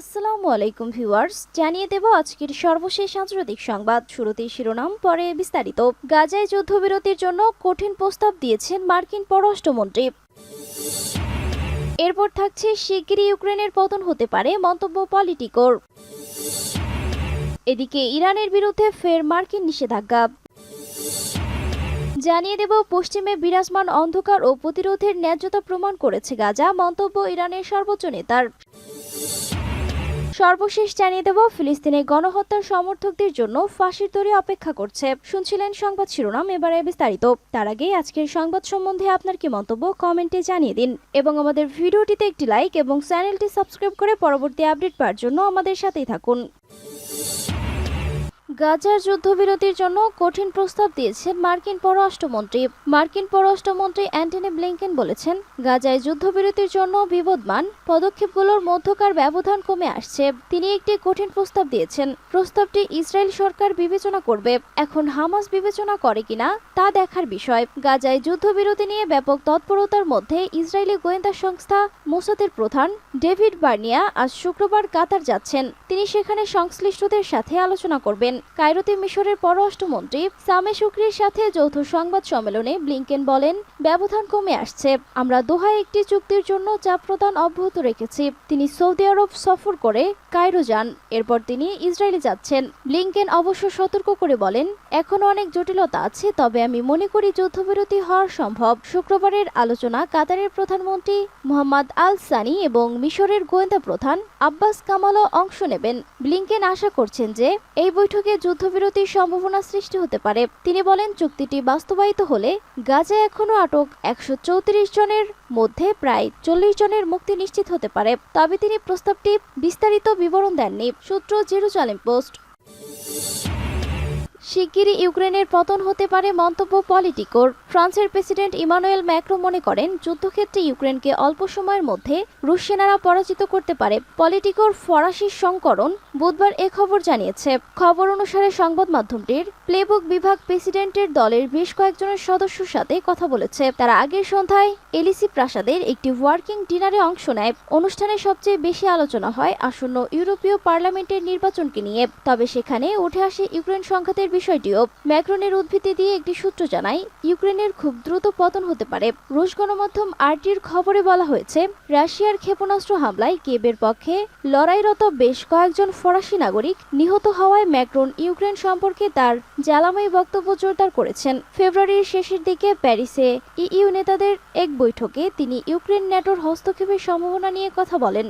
আসসালামু আলাইকুম ভিউয়ার্স, জানিয়ে দেব আজকের সর্বশেষ আন্তর্জাতিক সংবাদ। শুরুতেই শিরোনাম, পরে বিস্তারিত। গাজায় যুদ্ধবিরতির জন্য কঠিন প্রস্তাব দিয়েছেন মার্কিন পররাষ্ট্রমন্ত্রী। এরপর থাকছে শিগগিরই ইউক্রেনের পতন হতে পারে মন্তব্য পলিটিকোর। এদিকে ইরানের বিরুদ্ধে ফের মার্কিন নিষেধাজ্ঞা। জানিয়ে দেব, পশ্চিমে বিরাজমান অন্ধকার ও প্রতিরোধের ন্যায্যতা প্রমাণ করেছে গাজা, মন্তব্য ইরানের সর্বোচ্চ নেতার। সর্বশেষ জানিয়ে দেব, ফিলিস্তিনে গণহত্যার সমর্থকদের জন্য ফাঁসির দড়ি অপেক্ষা করছে। শুনছিলেন সংবাদ শিরোনাম, এবারে বিস্তারিত। তার আগে আজকের সংবাদ সম্বন্ধে আপনার কি মন্তব্য কমেন্টে জানিয়ে দিন। এবং আমাদের ভিডিওটিতে একটি লাইক এবং চ্যানেলটি সাবস্ক্রাইব করে পরবর্তী আপডেট পাওয়ার জন্য আমাদের সাথেই থাকুন। গাজার যুদ্ধবিরতির জন্য কঠিন প্রস্তাব দিয়েছেন মার্কিন পররাষ্ট্রমন্ত্রী। মার্কিন পররাষ্ট্রমন্ত্রী অ্যান্টনি ব্লিংকেন বলেছেন, গাজায় যুদ্ধবিরতির জন্য বিবদমান পদক্ষেপগুলোর মধ্যকার ব্যবধান কমে আসছে। তিনি একটি কঠিন প্রস্তাব দিয়েছেন, প্রস্তাবটি ইসরায়েল সরকার বিবেচনা করবে। এখন হামাস বিবেচনা করে কিনা তা দেখার বিষয়। গাজায় যুদ্ধবিরতি নিয়ে ব্যাপক তৎপরতার মধ্যে ইসরায়েলি গোয়েন্দা সংস্থা মোসাদের প্রধান ডেভিড বার্নিয়া আজ শুক্রবার কাতার যাচ্ছেন। তিনি সেখানে সংশ্লিষ্টদের সাথে আলোচনা করবেন। কায়রোতে মিশরের পররাষ্ট্রমন্ত্রী সামে শুক্রির সাথে যৌথ সংবাদ সম্মেলনে ব্লিংকেন বলেন, ব্যবধান কমে আসছে। আমরা দোহায় একটি চুক্তির জন্য চাপ প্রদান অব্যাহত রেখেছি। তিনি সৌদি আরব সফর করে কায়রো যান। এরপর তিনি ইসরায়েলে যাচ্ছেন। ব্লিংকেন অবশ্য সতর্ক করে বলেন, এখনও অনেক জটিলতা আছে, তবে আমি মনে করি যুদ্ধবিরতি হওয়া সম্ভব। শুক্রবারের আলোচনা কাতারের প্রধানমন্ত্রী মোহাম্মদ আল সানি এবং মিশরের গোয়েন্দা প্রধান আব্বাস কামালও অংশ নেবেন। ব্লিংকেন আশা করছেন যে, এই বৈঠকে যুদ্ধবিরতির সম্ভাবনা সৃষ্টি হতে পারে। তিনি বলেন, চুক্তিটি বাস্তবায়িত হলে গাজায় এখনও আটক একশো চৌত্রিশ জনের মধ্যে প্রায় চল্লিশ জনের মুক্তি নিশ্চিত হতে পারে। তবে তিনি প্রস্তাবটি বিস্তারিত বিবরণ দেননি। সূত্র জেরুজালেম পোস্ট। শিগগিরই ইউক্রেনের পতন হতে পারে মন্তব্য পলিটিকোর। ফ্রান্সের প্রেসিডেন্ট ইমানুয়েল ম্যাক্রো মনে করেন, যুদ্ধক্ষেত্রে ইউক্রেনকে অল্প সময়ের মধ্যে রুশ সেনারা পরাজিত করতে পারে। পলিটিকোর ফরাসি সংকরণ বুধবার এ খবর জানিয়েছে। খবর অনুসারে সংবাদ মাধ্যমটির প্লেবুক বিভাগ প্রেসিডেন্টের দলের বেশ কয়েকজনের সদস্যর সাথে কথা বলেছে। তারা আগের সন্ধ্যায় এলিসি প্রাসাদের একটি ওয়ার্কিং ডিনারে অংশ নেয়। অনুষ্ঠানে সবচেয়ে বেশি আলোচনা হয় আসন্ন ইউরোপীয় পার্লামেন্টের নির্বাচনকে নিয়ে। তবে সেখানে উঠে আসে ইউক্রেন সংঘাতের বিষয়টিও ম্যাক্রনের উদ্ভিতি দিয়ে একটি সূত্র জানায়, ইউক্রেনের খুব দ্রুত পতন হতে পারে। রুশ গণমাধ্যম আরটির খবরে বলা হয়েছে, রাশিয়ার ক্ষেপণাস্ত্র হামলায় কেবের পক্ষে লড়াইরত বেশ কয়েকজন ফরাসি নাগরিক নিহত হওয়ায় ম্যাক্রন ইউক্রেন সম্পর্কে তার জ্বালাময়ী বক্তব্য জোরদার করেছেন। ফেব্রুয়ারির শেষের দিকে প্যারিসে ইইউ নেতাদের এক বৈঠকে তিনি ইউক্রেন ন্যাটোর হস্তক্ষেপের সম্ভাবনা নিয়ে কথা বলেন।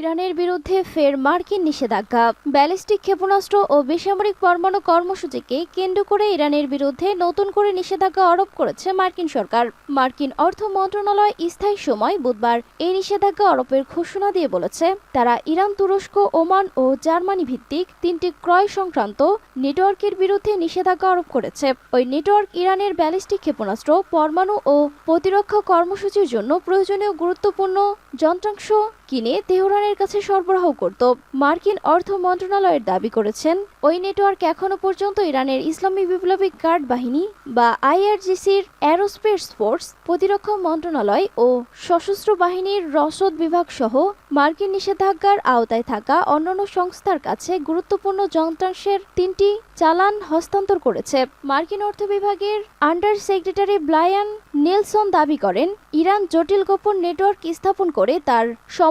ইরানের বিরুদ্ধে ফের মার্কিন নিষেধাজ্ঞা। ব্যালিস্টিক ক্ষেপণাস্ত্র ও বেসামরিক পরমাণু কর্মসূচিকে কেন্দ্র করে ইরানের বিরুদ্ধে নতুন করে নিষেধাজ্ঞা আরোপ করেছে মার্কিন সরকার। মার্কিন অর্থ মন্ত্রণালয় স্থায়ী সময় বুধবার এই নিষেধাজ্ঞা আরোপের ঘোষণা দিয়ে বলেছে, তারা ইরান, তুরস্ক, ওমান ও জার্মানি ভিত্তিক তিনটি ক্রয় সংক্রান্ত নেটওয়ার্কের বিরুদ্ধে নিষেধাজ্ঞা আরোপ করেছে। ওই নেটওয়ার্ক ইরানের ব্যালিস্টিক ক্ষেপণাস্ত্র, পরমাণু ও প্রতিরক্ষা কর্মসূচির জন্য প্রয়োজনীয় গুরুত্বপূর্ণ যন্ত্রাংশ কিনে তেহরানের কাছে সরবরাহ করত। মার্কিন অর্থ মন্ত্রণালয়ের দাবি করেছেন, ওই নেটওয়ার্ক এখনও পর্যন্ত ইরানের ইসলামী বিপ্লবী গার্ড বাহিনী বা আইআরজিসির অ্যারোস্পেস ফোর্স, প্রতিরক্ষা মন্ত্রণালয় ও সশস্ত্র বাহিনীর রসদ বিভাগ সহ মার্কিন নিষেধাজ্ঞার আওতায় থাকা অন্যান্য সংস্থার কাছে গুরুত্বপূর্ণ যন্ত্রাংশের তিনটি চালান হস্তান্তর করেছে। মার্কিন অর্থ বিভাগের আন্ডার সেক্রেটারি ব্লায়ান নেলসন দাবি করেন, ইরান জটিল গোপন নেটওয়ার্ক স্থাপন করে তার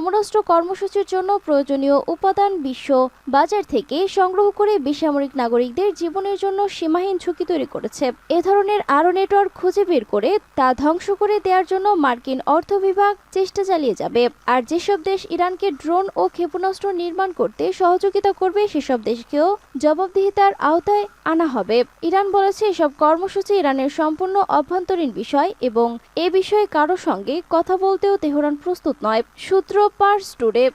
সমরাস্ত্র কর্মসূচির জন্য প্রয়োজনীয় উপাদান বিশ্ব বাজার থেকে সংগ্রহ করে বেসামরিক নাগরিকদের জীবনের জন্য সীমাহীন ঝুঁকি তৈরি করেছে। এ ধরনের আরও নেটওয়ার্ক খুঁজে বের করে তা ধ্বংস করে দেওয়ার জন্য মার্কিন অর্থ বিভাগ চেষ্টা চালিয়ে যাবে। আর যেসব দেশ ইরানকে ড্রোন ও ক্ষেপণাস্ত্র নির্মাণ করতে সহযোগিতা করবে, সেসব দেশকেও জবাবদিহিতার আওতায় আনা হবে। ইরান বলেছে, এসব কর্মসূচি ইরানের সম্পূর্ণ অভ্যন্তরীণ বিষয় এবং এ বিষয়ে কারও সঙ্গে কথা বলতেও তেহরান প্রস্তুত নয়। সূত্র পার্স টুডে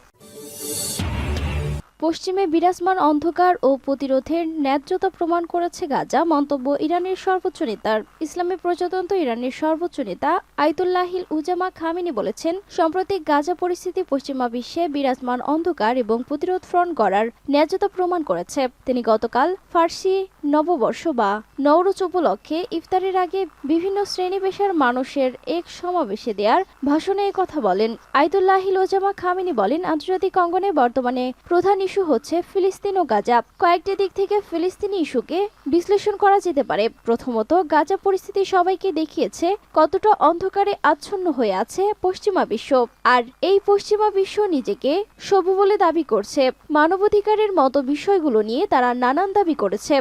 পশ্চিমে বিরাজমান অন্ধকার ও প্রতিরোধের ন্যায্যতা প্রমাণ করেছে গাজা, মন্তব্য ইরানের সর্বোচ্চ নেতার ইসলামী প্রজাতন্ত্র ইরানের সর্বোচ্চ নেতা আইতুল্লাহিল উজামা খামিনি বলেছেন, সাম্প্রতিক গাজা পরিস্থিতি পশ্চিমা বিশ্বে বিরাজমান অন্ধকার এবং প্রতিরোধ ফ্রন্ট গড়ার ন্যায্যতা প্রমাণ করেছে। তিনি গতকাল ফার্সি নববর্ষ বা নওরোজ উপলক্ষে ইফতারের আগে বিভিন্ন শ্রেণি পেশার মানুষের এক সমাবেশে দেওয়ার ভাষণে কথা বলেন। আইতুল্লাহিল ওজামা খামিনি বলেন, আন্তর্জাতিক অঙ্গনে বর্তমানে প্রধান ইস্যু হচ্ছে ফিলিস্তিন ও গাজা। কয়েকটি দিক থেকে ফিলিস্তিনি ইস্যুকে বিশ্লেষণ করা যেতে পারে। প্রথমত, গাজা পরিস্থিতি সবাইকে দেখিয়েছে কতটা অন্ধকারে আচ্ছন্ন হয়ে আছে পশ্চিমা বিশ্ব। আর এই পশ্চিমা বিশ্ব নিজেকে সভ্য বলে দাবি করছে। মানবাধিকারের মতো বিষয়গুলো নিয়ে তারা নানান দাবি করেছে।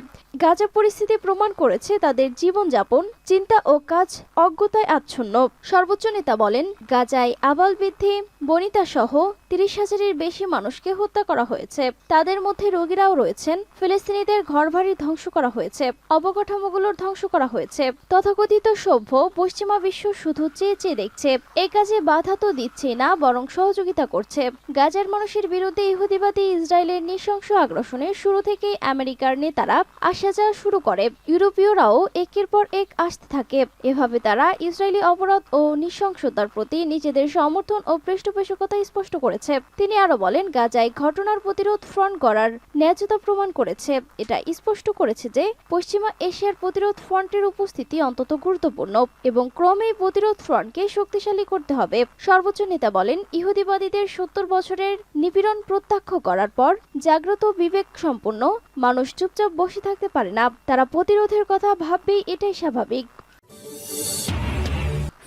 গাজা পরিস্থিতি প্রমাণ করেছে তাদের জীবনযাপন, চিন্তা ও কাজ অজ্ঞতায় আচ্ছন্ন। সর্বোচ্চ নেতা বলেন, গাজায় আবাল বৃদ্ধি বনিতা সহ তিরিশ হাজারের বেশি মানুষকে হত্যা করা হয়েছে। তাদের মধ্যে রোগীরাও রয়েছেন। ফিলিস্তিনিদের ঘরবাড়ি ধ্বংস করা হয়েছে। অবকাঠামোগুলোর ধ্বংস করা হয়েছে। তথাকথিত সভ্য পশ্চিমা বিশ্ব শুধু চেয়ে চেয়ে দেখছে। এই কাজে বাধা তো দিচ্ছে না, বরং সহযোগিতা করছে। গাজার মানুষের বিরুদ্ধে ইহুদিবাদী ইসরায়েলের নৃশংস আগ্রাসনে শুরু থেকেই আমেরিকার নেতারা আসা যাওয়া শুরু করে। ইউরোপীয়রাও একের পর এক আসতে থাকে। এভাবে তারা ইসরায়েলি অপরাধ ও নৃশংসতার প্রতি নিজেদের সমর্থন ও পৃষ্ঠপোষকতা স্পষ্ট করেছে। তিনি আরও বলেন, গাজায় ঘটনার প্রতিরোধ ফ্রন্ট করার ন্যায্যতা প্রমাণ করেছে। এটা স্পষ্ট করেছে যে পশ্চিমা এশিয়ার প্রতিরোধ ফ্রন্টের উপস্থিতি অন্তত গুরুত্বপূর্ণ এবং ক্রমেই প্রতিরোধ ফ্রন্টকে শক্তিশালী করতে হবে। সর্বোচ্চ নেতা বলেন, ইহুদিবাদীদের সত্তর বছরের নিপীড়ন প্রত্যাখ্য করার পর জাগ্রত বিবেক সম্পন্ন মানুষ চুপচাপ বসে থাকতে পারে না। তারা প্রতিরোধের কথা ভাববেই এটাই স্বাভাবিক।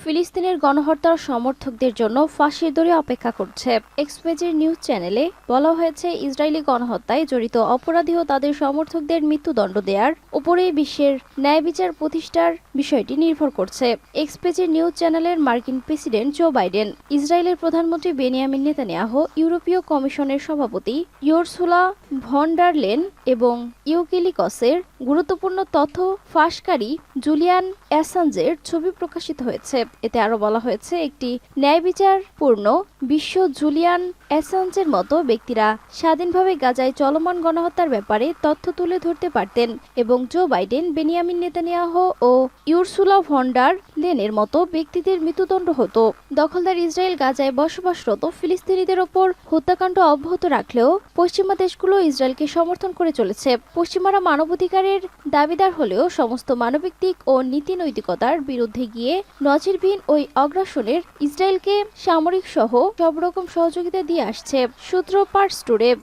ফিলিস্তিনের গণহত্যার সমর্থকদের জন্য ফাঁসির দরে অপেক্ষা করছে। এক্সপেজের নিউজ চ্যানেলে বলা হয়েছে, ইসরায়েলি গণহত্যায় জড়িত অপরাধী ও তাদের সমর্থকদের মৃত্যুদণ্ড দেওয়ার উপরেই বিশ্বের ন্যায় বিচার প্রতিষ্ঠার বিষয়টি নির্ভর করছে। এক্সপেজের নিউজ চ্যানেলের মার্কিন প্রেসিডেন্ট জো বাইডেন, ইসরায়েলের প্রধানমন্ত্রী বেনিয়ামিন নেতানিয়াহ, ইউরোপীয় কমিশনের সভাপতি ইয়োরসুলা ভন্ডারলেন এবং ইউকিলিকসের গুরুত্বপূর্ণ তথ্য ফাঁসকারী জুলিয়ান অ্যাসাঞ্জের ছবি প্রকাশিত হয়েছে। এতে আরও বলা হয়েছে, একটি ন্যায় বিচারপূর্ণ বিশ্ব জুলিয়ান অ্যাসাঞ্জের মতো ব্যক্তিরা স্বাধীনভাবে গাজায় চলমান গণহত্যার ব্যাপারে তথ্য তুলে ধরতে পারতেন এবং জো বাইডেন, বেনিয়ামিন নেতানিয়াহ ও ইউরসুলা ভন্ডার লেনের মতো ব্যক্তিদের মৃত্যুদণ্ড হতো। দখলদার ইসরায়েল গাজায় বসবাসরত ফিলিস্তিনিদের ওপর হত্যাকাণ্ড অব্যাহত রাখলেও পশ্চিমা দেশগুলো ইসরায়েলকে সমর্থন করে চলেছে। পশ্চিমারা মানবাধিকারের দাবিদার হলেও সমস্ত মানবিক দিক ও নীতি নৈতিকতার বিরুদ্ধে গিয়ে নজিরবিহীন ওই অগ্রাসনের ইসরায়েলকে সামরিক সহ সব রকম সহযোগিতা দিয়ে আসছে সূত্র পার্স টুডে।